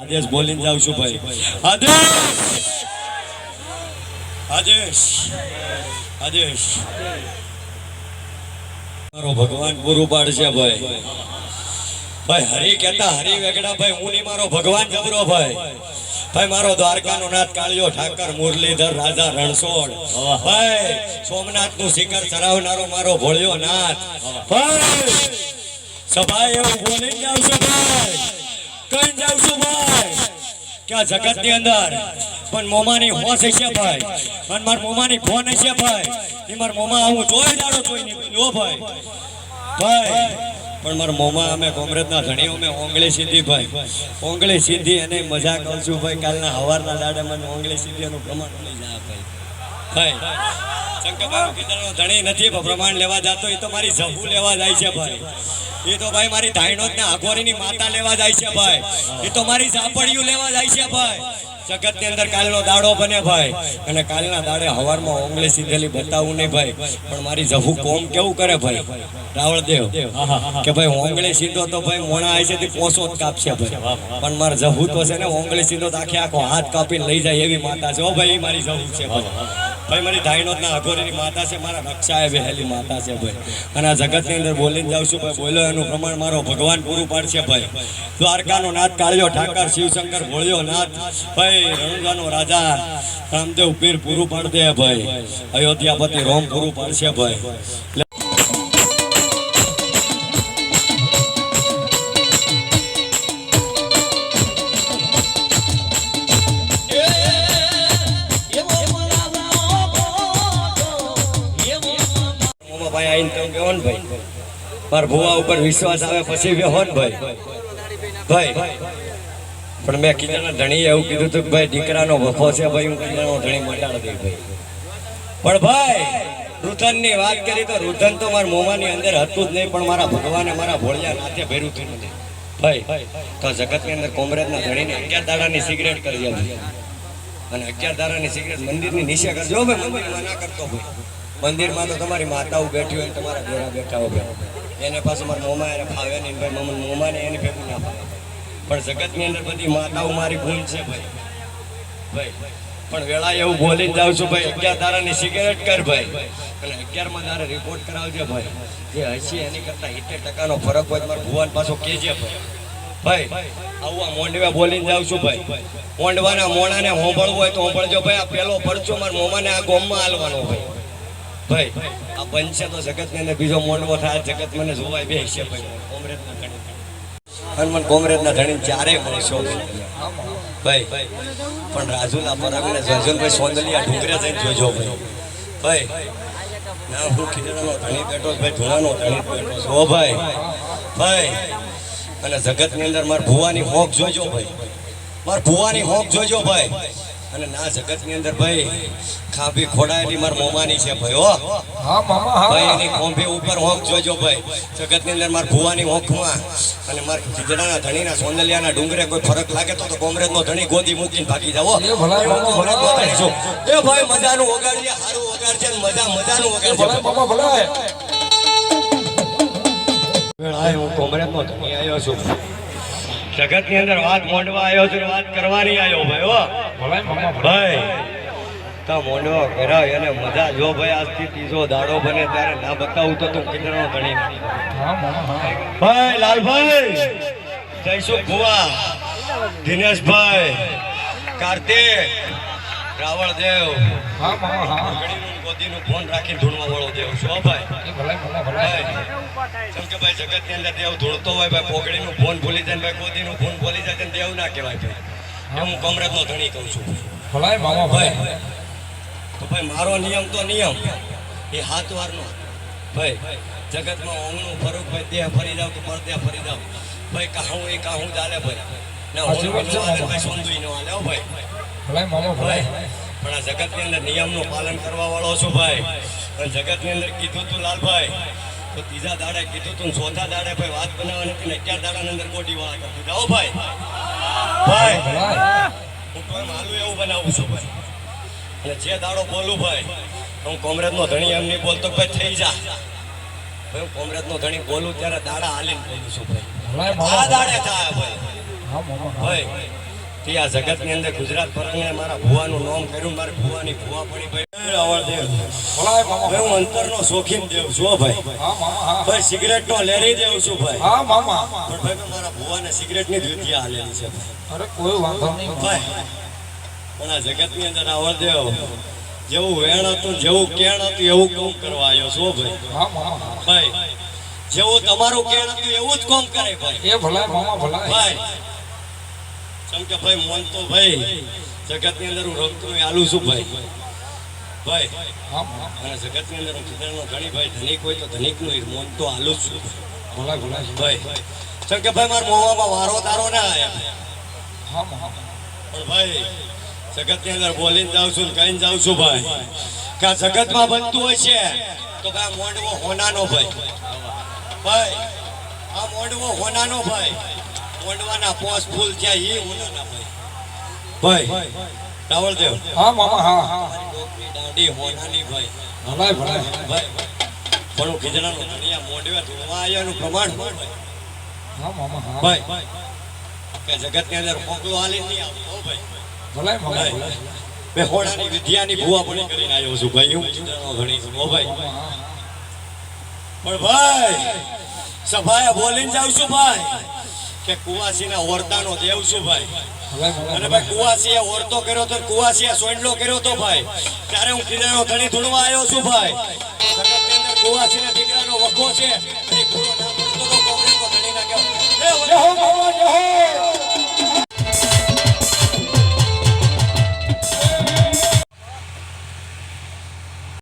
આદેશ બોલીને જાઉં છું ભાઈ. આદેશ! આદેશ! આદેશ! મારો ભગવાન પૂરું પાડશે ભાઈ. ભાઈ, હરી કેતા હરી વેગડા ભાઈ, હું નહીં, મારો ભગવાન જબરો ભાઈ. ભાઈ, મારો દ્વારકાનો નાથ કાળિયો ઠાકર મુરલીધર, રાજા રણછોડ. ભાઈ સોમનાથનું શિખર ચરાવનારો મારો ભોળ્યો નાથ. ભાઈ, સભાએ એવું બોલીને જાઉં છું ભાઈ. કઈ જાઉં છું ભાઈ. કે આ જગતની અંદર પણ મોમાની હોશ હશે ભાઈ. પણ માર મોમાની ફોન હશે ભાઈ. એ માર મોમા આવું જોઈ દાડો જોઈ લો ભાઈ. ભાઈ, પણ મારા મોમા અમે કોંગ્રેસના ધણીઓ મેં ઓંગળી સીધી ભાઈ. ઓંગળી સીધી અને મજા કહું છું ભાઈ. કાલના હવારના દાડે મને ઓંગળી સીધી એનું પ્રમાણ મળી જાય ભાઈ. ભાઈ શંકરભાઈ નથી પ્રમાણ લેવા જતો એ તો મારી ઝભુ લેવા જાય છે ભાઈ. એ તો ભાઈ મારી ધાઈનોદ ને, આઘોરીની માતા લેવા જાય છે ભાઈ. એ તો મારી ઝાપડિયું લેવા જાય છે ભાઈ. જગતની અંદર કાલનો દાડો બને ભાઈ. અને કાલના દાડે હવારમાં ઓંગળી સીધેલી બતાવું નહીં ભાઈ. પણ મારી જહુ કોમ કેવું કરે ભાઈ? રાવળદેવ, કે ભાઈ ઓંગળી સીધો તો ભાઈ મોણા આવી છે પોસો જ કાપશે ભાઈ. પણ મારે જહુ તો છે ને, ઓંગળી સીધો તો આખે આખો હાથ કાપીને લઈ જાય એવી માતા છે. ભાઈ મારી જહુ છે ભાઈ. ભાઈ, મારી ધાઈનોદ ના, અઘોરીની માતા છે, મારા રક્ષાએ વહેલી માતા છે ભાઈ. અને આ જગતની અંદર બોલીને જાઉં છું, ભાઈ બોલ્યો એનું પ્રમાણ મારો ભગવાન પૂરું પાડશે, ભાઈ. દ્વારકાનો નાથ કાળ્યો ઠાકર, શિવશંકર ભોળ્યો નાથ ભાઈ, રણુજાનો રાજા, રામદેવ પીર પૂરું પાડશે, ભાઈ. અયોધ્યાપતિ રોમ પૂરું પાડશે, ભાઈ. મારા ભુવા ઉપર વિશ્વાસ આવે પછી ને ભાઈ. ભાઈ, પણ મેં કીધાના ધણી એવું કીધું હતું કે ભાઈ દીકરાનો વફો છે ભાઈ, હું કીધાનો ધણી મટાડી દઈ ભાઈ. પણ ભાઈ રુધનની વાત કરી તો રુધન તો મારા મોમાની અંદર હતું જ નહીં, પણ મારા ભગવાને મારા ભોળિયા નાથે ભેરું હતું નથી ભાઈ, તો જગતની અંદર કોમરેજના ધણીને અગિયાર દાડાની સિગરેટ કરી હતી અને અગિયાર દાડાની સિગરેટ મંદિરની નીચે કરજો ભાઈ, મંદિરમાં ના કરતો ભાઈ મંદિરમાં તો તમારી માતાઓ બેઠી હોય તમારા ઘોડા બેઠા હોય. એને પાછું મારા મોમા એને ફાવે નહીં ભાઈ મમ્મી મોમાને એને ભેગું ના ફાવે પણ જગતની અંદર બધી માતાઓ મારી ભૂલ છે ભાઈ. ભાઈ, પણ વેળા એવું બોલીને જાઉં છું, ભાઈ, અગિયાર તારાની સિગરેટ કર ભાઈ. અને અગિયારમાં તારે રિપોર્ટ કરાવજે ભાઈ. જે હસી એની કરતા સિત્તેર ટકાનો ફરક હોય મારા ભુવાન પાછો કેજે ભાઈ. ભાઈ, આવું આ મોંડવા બોલીને જાઉં છું ભાઈ. મોંડવાના મોણાને હોંભળવું હોય તો હોંભળજો ભાઈ. આ પેલો પરચો મારા મોમાને આ ગોમમાં હાલવાનો ભાઈ ભાઈ, આ બનશે તો જગતની અંદર બીજો મોંડવો થાય જગત મને જોવાય બે છે ભાઈ. કોમરેજના ધણી. હનુમાન કોમરેજના ધણી ચારે મળશો ભાઈ, પણ રાજુલા પરાગને જજનભાઈ સોંદલિયા ઢુંગરે જઈને જોજો ભાઈ. ભાઈ, ના, હું ખીજડાનો ધણી બેઠો ભાઈ ધોળાનો ધણી બેઠો છો. ભાઈ ભાઈ, અને જગતની અંદર મારા ભુવાની હોક જોજો ભાઈ. મારા ભુવાની હોક જોજો ભાઈ. અને ના જગતની અંદર ભાઈ ખાંભી ખોડાયેલી માર મોમાની છે ભાઈ હો. હા મામા હા. ભાઈ એની ખોંભી ઉપર હોંક જોજો ભાઈ. જગતની અંદર માર ભુવાની હોંકમાં અને મારા ખીજડાના ધણીના સોંદલિયાના ડુંગરે કોઈ ફરક લાગે તો તો કોમરેજનો ધણી ગોદી મૂકીને ભાગી જાવ. એ ભાઈ મજાનું વગાડીએ સારું વગાડજે ને મજા મજાનું વગાડજે. મામા ભલા વેળાએ હું કોમરેજનો ધણી આવ્યો છું. જગતની અંદર વાત મોંડવા આવ્યો છું વાત કરવાની આવ્યો ભાઈ હો. ભાઈ તા મોડો કરાય અને મજા જો ભાઈ આજથી ત્રીજો દાડો બને ત્યારે ના બતાવું તો તું મામા હા ભાઈ, લાલભાઈ જયસુખ ભુવા, દિનેશભાઈ, કાર્તિક રાવણ દેવ ગોદીનું ફોન રાખીને ધૂળવા વાળો દેવ છો ભાઈ. કે ભાઈ જગતની અંદર દેવ ધૂળતો હોય, ભાઈ પોગડીનું ફોન ભૂલી જાય ને ભાઈ ગોદીનું ફોન ભૂલી જાય દેવ ના કહેવાય ભાઈ. એમ હું કમરેજનો ધણી કહું છું. ભલાય મામા ભાઈ તો ભાઈ મારો નિયમ તો નિયમ. એ હાથ વારનો ભાઈ જગતમાં ઓમણું ફરું ભાઈ દેહ ફરી જાવ કે પરદેહ ફરી જાવ ભાઈ કાહું એ કાહું ચાલે ભાઈ ના ઓમણું નો હાલે ભાઈ સોંદુય નો હાલે હો ભાઈ. ભલાય મામા ભાઈ પણ આ જગતની અંદર નિયમનું પાલન કરવા વાળો છું ભાઈ. અને જગતની અંદર કીધું તું લાલભાઈ તો ત્રીજા દાડે કીધું તું ચોથા દાડે ભાઈ વાત બનાવવાની હતી ને અગિયાર દાડાની અંદર કોટી વાળા કરી જાઓ ભાઈ. ભાઈ. હું તો એમ હાલું એવું બનાવું છું ભાઈ અને જે દાડો બોલું ભાઈ હું કોમરેજનો ધણી એમ નહીં બોલતો ભાઈ થઈ જા. ભાઈ હું કોમરેજનો ધણી બોલું ત્યારે દાડા હાલીને બોલું છું ભાઈ. આ દાડે થાય ભાઈ. હા મામા ભાઈ તે આ જગતની અંદર ગુજરાત પરગણે મારા ભુવાનું નામ કર્યું મારી ભુવાની ભુવા પડી ભાઈ ભાઈ હું અંતરનો શોખીન દેવ છું ભાઈ. ભાઈ સિગરેટ નો લેરી દેવ છું ભાઈ. હા મામા. પણ ભાઈ મારા ભુવાને સિગરેટની દ્વિતીય હાલેલી છે અરે કોઈ વાંધો નહીં ભાઈ પણ આ જગતની અંદર આવડ દેવ જેવું વેણ હતું જેવું કેણ હતું એવું કામ કરવા આવ્યો છો ભાઈ. ભાઈ જેવું તમારું કેણ હતું એવું જ કામ કરે ભાઈ. એ ભલા મામા ભલાય. ભાઈ જેમ કે ભાઈ મન તો ભાઈ જગતની અંદર હું રમતું આલું છું ભાઈ. ભાઈ અને જગતની અંદર હું ખીદરનો ધણી ભાઈ ધનિક હોય તો ધનિકનું મન તો આલું છું ભલાય ભલાય ભાઈ. કેમ કે ભાઈ મારા મોવામાં વારો તારો ના આવ્યા પણ ભાઈ જગતની અંદર બોલીને જાઉં છું કહીને જાઉં છું ભાઈ કે આ જગતમાં બનતું હોય છે તો ભાઈ આ મોંડવો હોનાનો ભાઈ. ભાઈ આ મોંડવો હોનાનો ભાઈ. મોંડવાના પોસ ફૂલ છે ઈ ઉનાના ભાઈ. ભાઈ રાવળદેવ હા મામા હા. હા ડોકરી દાડી હોનાની ભાઈ. ભલાય ભલાય ભાઈ પણ હું ખીજડાનો ધનિયા મોંડવા ધોવા આવ્યાનું પ્રમાણ. હા મામા હા. ભાઈ કે જગતની અંદર મોકલો હાલી નહીં આવતો ભાઈ. ભલાય ભલાય મેં હોડાની વિદ્યાની ભૂવા પણ કરીને આવ્યો છું ભાઈ. હું ખીજડાનો ધણી છું ભાઈ. પણ ભાઈ સભાએ બોલીને જાઉં છું ભાઈ. કે કુવાસીના ઓરતાનો દેવ છું ભાઈ. અને ભાઈ કુવાસી એ ઓરતો કર્યો તો કુવાસી એ સોંડલો કર્યો તો ભાઈ. ત્યારે હું કિનારો ધણી ધૂણવા આવ્યો છું ભાઈ. કુવાસી કુવાસીના દીકરાનો વખો છે.